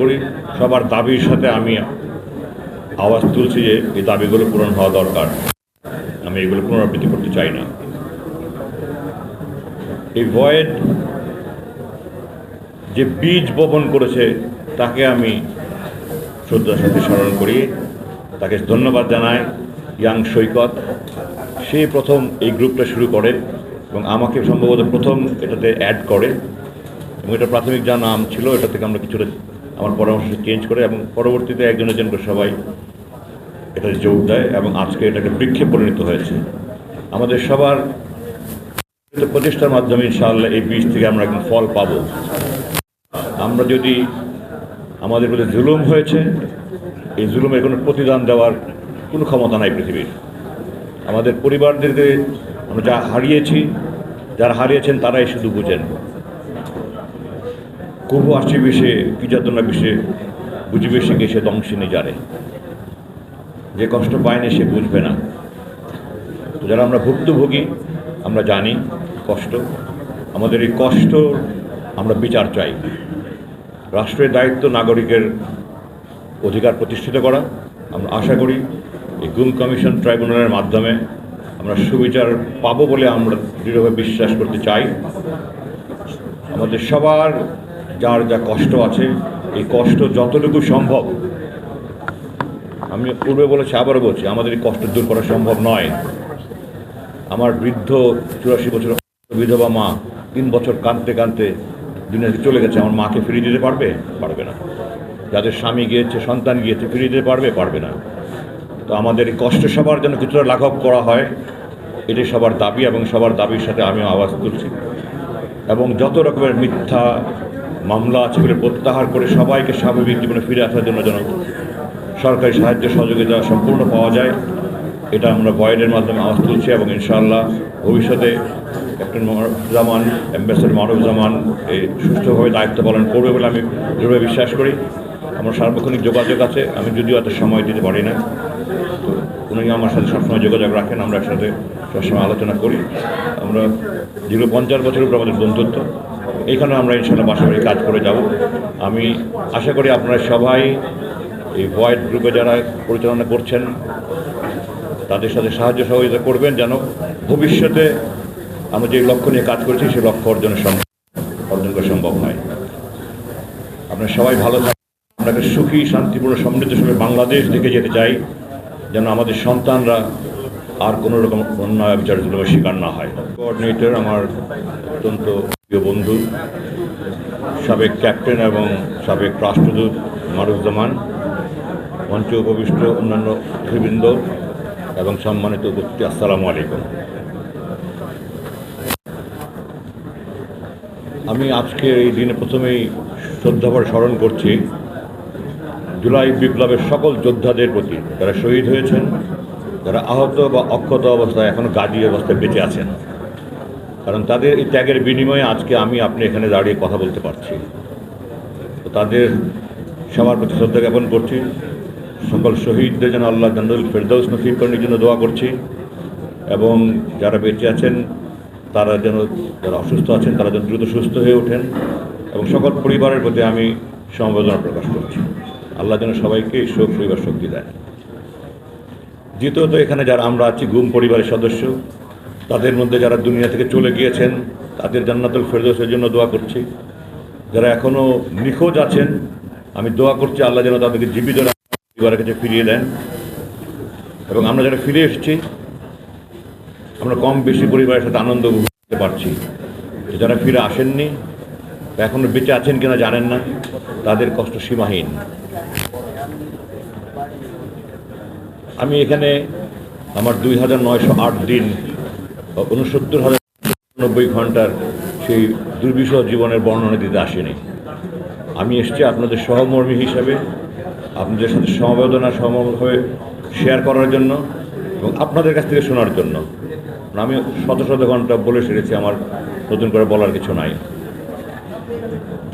করি, সবার দাবির সাথে আমি আওয়াজ তুলছি যে এই দাবিগুলো পূরণ হওয়া দরকার। আমি এগুলো পুনরাবৃত্তি করতে চাই না। এই ভয়েড যে বীজ বপন করেছে, তাকে আমি শ্রদ্ধার সাথে স্মরণ করি। তাকে ধন্যবাদ জানাই, ইয়াং সৈকত। সে প্রথম এই গ্রুপটা শুরু করে এবং আমাকে সম্ভবত প্রথম এটাতে অ্যাড করে। এবং এটা প্রাথমিক যা নাম ছিল, এটা থেকে আমরা কিছুটা আমার পরামর্শ চেঞ্জ করে এবং পরবর্তীতে একজন একজন করে সবাই এটা যোগ দেয় এবং আজকে এটাকে বৃক্ষে পরিণত হয়েছে। আমাদের সবার প্রচেষ্টার মাধ্যমে ইনশাআল্লাহ এই বীজ থেকে আমরা একদিন ফল পাবো। আমরা যদি আমাদের প্রতি জুলুম হয়েছে, এই জুলুমের কোনো প্রতিদান দেওয়ার কোনো ক্ষমতা নাই পৃথিবীর। আমাদের পরিবারদেরকে আমরা যা হারিয়েছি, যারা হারিয়েছেন তারাই শুধু বুঝেন। কবু আসছে বিষে যাতনা বিষে বুঝবে সে কে সে দংশিনী জানে। যে কষ্ট পায় না সে বুঝবে না। তো যারা আমরা ভুক্তভোগী, আমরা জানি কষ্ট। আমাদের এই কষ্ট আমরা বিচার চাই। রাষ্ট্রের দায়িত্ব নাগরিকের অধিকার প্রতিষ্ঠিত করা। আমরা আশা করি এই গুম কমিশন ট্রাইব্যুনালের মাধ্যমে আমরা সুবিচার পাবো বলে আমরা দৃঢ়ভাবে বিশ্বাস করতে চাই। আমাদের সবার যার যা কষ্ট আছে, এই কষ্ট যতটুকু সম্ভব, আমি পূর্বে বলেছি, আবারও বলছি, আমাদের এই কষ্ট দূর করা সম্ভব নয়। আমার বৃদ্ধ চুরাশি বছর বিধবা মা তিন বছর কাঁদতে কাঁদতে দুনিয়াতে চলে গেছে, আমার মাকে ফিরিয়ে দিতে পারবে? পারবে না। যাদের স্বামী গিয়েছে, সন্তান গিয়েছে, ফিরিয়ে দিতে পারবে? পারবে না। তো আমাদের এই কষ্ট সবার যেন কিছুটা লাঘব করা হয়। এটি সবার দাবি এবং সবার দাবির সাথে আমিও আওয়াজ তুলছি। এবং যত রকমের মিথ্যা মামলা সেগুলো প্রত্যাহার করে সবাইকে স্বাভাবিক জীবনে ফিরে আসার জন্য যেন সরকারি সাহায্য সহযোগিতা সম্পূর্ণ পাওয়া যায়, এটা আমরা বয়েডের মাধ্যমে আওয়াজ তুলছি এবং ইনশাআল্লাহ ভবিষ্যতে ক্যাপ্টেন জামান, অ্যাম্বাসেডর মারুফ এই সুষ্ঠুভাবে দায়িত্ব পালন করবে বলে আমি দৃঢ়ভাবে বিশ্বাস করি। আমার সার্বক্ষণিক যোগাযোগ আছে, আমি যদিও এত সময় দিতে পারি না, তো উনি আমার সাথে সবসময় যোগাযোগ রাখেন, আমরা একসাথে সবসময় আলোচনা করি। আমরা দীর্ঘ পঞ্চাশ বছরের উপর আমাদের বন্ধুত্ব। এইখানে আমরা ইনশাল্লাহ বাসাবাড়ি কাজ করে যাব। আমি আশা করি আপনারা সবাই এই হোয়াইট গ্রুপে যারা পরিচালনা করছেন, তাদের সাথে সাহায্য সহযোগিতা করবেন যেন ভবিষ্যতে আমরা যে লক্ষ্য নিয়ে কাজ করেছি, সেই লক্ষ্য অর্জনের সম্ভব অর্জন করা সম্ভব হয় আপনারা সবাই ভালো থাকুন আপনাকে সুখী, শান্তিপূর্ণ, সমৃদ্ধ সমৃদ্ধশালী বাংলাদেশ দেখে যেতে চাই, যেন আমাদের সন্তানরা আর কোনো রকম অন্যায় বিচার জুলুমের শিকার না হয়। কোঅর্ডিনেটর আমার অত্যন্ত প্রিয় বন্ধু, সাবেক ক্যাপ্টেন এবং সাবেক রাষ্ট্রদূত মারুজ্জামান মঞ্চ উপবিষ্ট অন্যান্য অতিথিবৃন্দ এবং সম্মানিত উপস্থিতি, আসসালামু আলাইকুম। আমি আজকে এই দিনে প্রথমেই শ্রদ্ধাভর স্মরণ করছি জুলাই বিপ্লবের সকল যোদ্ধাদের প্রতি, যারা শহীদ হয়েছেন, যারা আহত বা অক্ষত অবস্থায় এখনও গাজী অবস্থায় বেঁচে আছেন। কারণ তাদের এই ত্যাগের বিনিময়ে আজকে আমি আপনি এখানে দাঁড়িয়ে কথা বলতে পারছি। তো তাদের সবার প্রতি শ্রদ্ধা জ্ঞাপন করছি। সকল শহীদদের যেন আল্লাহ জানুল ফেরদৌস নসিব করার জন্য দোয়া করছি। এবং যারা বেঁচে আছেন, তারা যেন, যারা অসুস্থ আছেন, তারা যেন দ্রুত সুস্থ হয়ে ওঠেন। এবং সকল পরিবারের প্রতি আমি সমবেদনা প্রকাশ করছি। আল্লাহ যেন সবাইকে শোক শৈবার শক্তি দেয় দ্বিতীয়ত এখানে যারা আমরা আছি, গুম পরিবারের সদস্য। তাদের মধ্যে যারা দুনিয়া থেকে চলে গিয়েছেন, তাদের জান্নাতুল ফেরদৌসের জন্য দোয়া করছি। যারা এখনও নিখোঁজ আছেন, আমি দোয়া করছি আল্লাহ যেন তাদেরকে জীবিত পরিবারের কাছে ফিরিয়ে দেন। এবং আমরা যারা ফিরে এসেছি, আমরা কম বেশি পরিবারের সাথে আনন্দ করতে পারছি। যারা ফিরে আসেননি এখনও বেঁচে আছেন কিনা জানেন না, তাদের কষ্ট সীমাহীন। আমি এখানে আমার দুই হাজার নয়শো আট দিন উনসত্তর হাজার নব্বই ঘণ্টার সেই দুর্বিষহ জীবনের বর্ণনা দিতে আসেনি। আমি এসেছি আপনাদের সহমর্মী হিসাবে, আপনাদের সাথে সমবেদনা সমভাবে শেয়ার করার জন্য এবং আপনাদের কাছ থেকে শোনার জন্য। আমি শত শত ঘণ্টা বলে সেরেছি, আমার নতুন করে বলার কিছু নাই।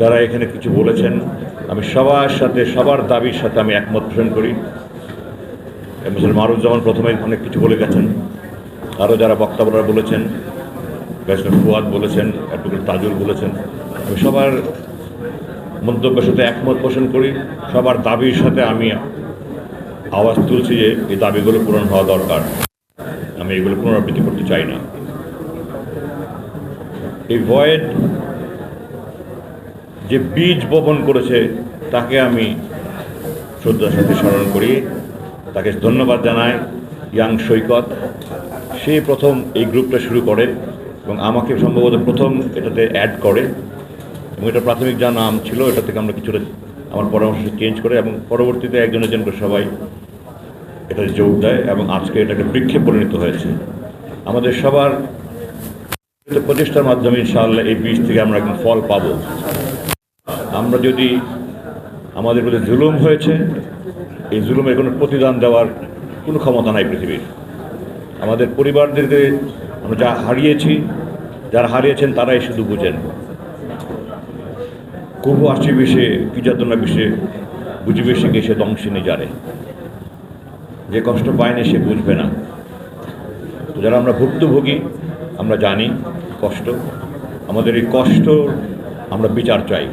যারা এখানে কিছু বলেছেন, আমি সবার সাথে, সবার দাবির সাথে আমি একমত পোষণ করি। মিস্টার মারুজ্জামান প্রথমে অনেক কিছু বলে গেছেন। আরও যারা বক্তাবরা বলেছেন ব্যারিস্টার ফুয়াদ বলেছেন, অ্যাডভোকেট তাজুল বলেছেন, আমি সবার মন্তব্যের সাথে একমত পোষণ করি। সবার দাবির সাথে আমি আওয়াজ তুলছি যে এই দাবিগুলো পূরণ হওয়া দরকার। আমি এগুলো পুনরাবৃত্তি করতে চাই না। এই ভয়েড যে বীজ বপন করেছে, তাকে আমি শ্রদ্ধার সাথে স্মরণ করি। তাকে ধন্যবাদ জানাই ইয়াং সৈকত। সে প্রথম এই গ্রুপটা শুরু করে এবং আমাকে সম্ভবত প্রথম এটাতে অ্যাড করে এবং এটা প্রাথমিক যা নাম ছিল, এটা থেকে আমরা কিছুটা আমার পরামর্শ চেঞ্জ করে এবং পরবর্তীতে একজন একজন সবাই এটাতে যোগ দেয় এবং আজকে এটা একটা বৃক্ষে পরিণত হয়েছে। আমাদের সবার প্রচেষ্টার মাধ্যমে ইনশাআল্লাহ এই বীজ থেকে আমরা একদিন ফল পাবো। আমরা যদি আমাদের প্রতি জুলুম হয়েছে, এই জুলুমের কোনো প্রতিদান দেওয়ার কোনো ক্ষমতা নাই পৃথিবীর। আমাদের পরিবারদেরকে আমরা যা হারিয়েছি, যারা হারিয়েছেন তারাই শুধু বুঝেন। কবু আসি বিষে, কি যাতনা বিষে, বুঝিবে সে সে দংশিনী জানে। যে কষ্ট পায় না সে বুঝবে না। তো যারা আমরা ভুক্তভোগী, আমরা জানি কষ্ট। আমাদের এই কষ্ট আমরা বিচার চাই।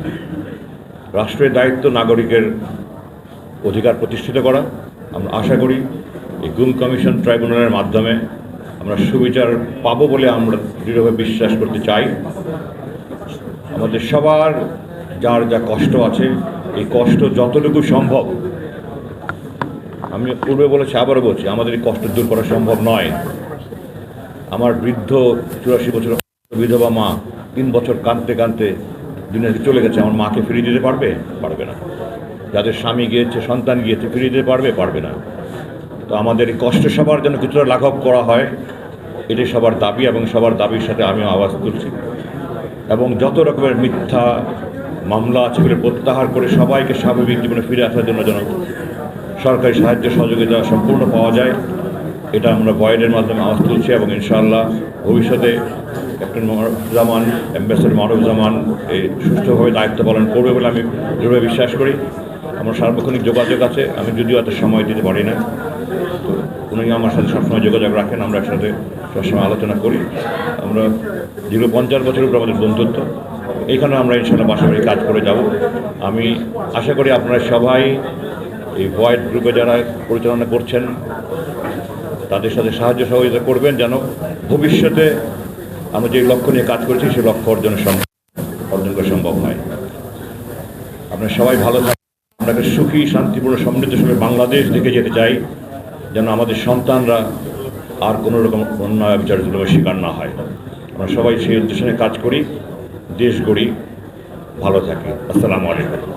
রাষ্ট্রের দায়িত্ব নাগরিকের অধিকার প্রতিষ্ঠিত করা। আমরা আশা করি এই গুম কমিশন ট্রাইব্যুনালের মাধ্যমে আমরা সুবিচার পাবো বলে আমরা দৃঢ়ভাবে বিশ্বাস করতে চাই। আমাদের সবার যার যা কষ্ট আছে, এই কষ্ট যতটুকু সম্ভব, আমি পূর্বে বলেছি, আবারও বলছি, আমাদের এই কষ্ট দূর করা সম্ভব নয়। আমার বৃদ্ধ চুরাশি বছর বিধবা মা তিন বছর কাঁদতে কাঁদতে দুনিয়াতে চলে গেছে, আমার মাকে ফিরিয়ে দিতে পারবে? পারবে না। যাদের স্বামী গিয়েছে, সন্তান গিয়েছে, ফিরিয়ে দিতে পারবে? পারবে না। তো আমাদের কষ্ট সবার জন্য কিছুটা লাঘব করা হয়। এটি সবার দাবি এবং সবার দাবির সাথে আমিও আওয়াজ তুলছি। এবং যত রকমের মিথ্যা মামলা আছে সেগুলো প্রত্যাহার করে সবাইকে স্বাভাবিক জীবনে ফিরে আসার জন্য যেন সরকারি সাহায্য সহযোগিতা সম্পূর্ণ পাওয়া যায়, এটা আমরা বয়েডের মাধ্যমে আওয়াজ তুলছি এবং ইনশাআল্লাহ ভবিষ্যতে ক্যাপ্টেন জামান অ্যাম্বাসেডর মারুফ এই সুস্থভাবে দায়িত্ব পালন করবে বলে আমি দৃঢ়ভাবে বিশ্বাস করি। আমার সার্বক্ষণিক যোগাযোগ আছে, আমি যদিও এত সময় দিতে পারি না, তো উনি আমার সাথে সবসময় যোগাযোগ রাখেন, আমরা একসাথে সবসময় আলোচনা করি। আমরা দীর্ঘ পঞ্চাশ বছরের উপর আমাদের বন্ধুত্ব এইখানে আমরা ইনশাল্লাহ পাশাপাশি কাজ করে যাব। আমি আশা করি আপনারা সবাই এই ভয়েড গ্রুপে যারা পরিচালনা করছেন, তাদের সাথে সাহায্য সহযোগিতা করবেন যেন ভবিষ্যতে আমরা যে লক্ষ্য নিয়ে কাজ করেছি, সেই লক্ষ্য অর্জনের সম্ভব অর্জন করা সম্ভব হয়। আপনারা সবাই ভালো থাকবেন আমরা সুখী, শান্তিপূর্ণ সমৃদ্ধশালী বাংলাদেশ দেখে যেতে চাই, যেন আমাদের সন্তানরা আর কোনো রকম অন্যায় বিচার শিকার না হয়। আমরা সবাই সেই উদ্দেশ্যে কাজ করি, দেশ গড়ি, ভালো থাকি। আসসালামু আলাইকুম।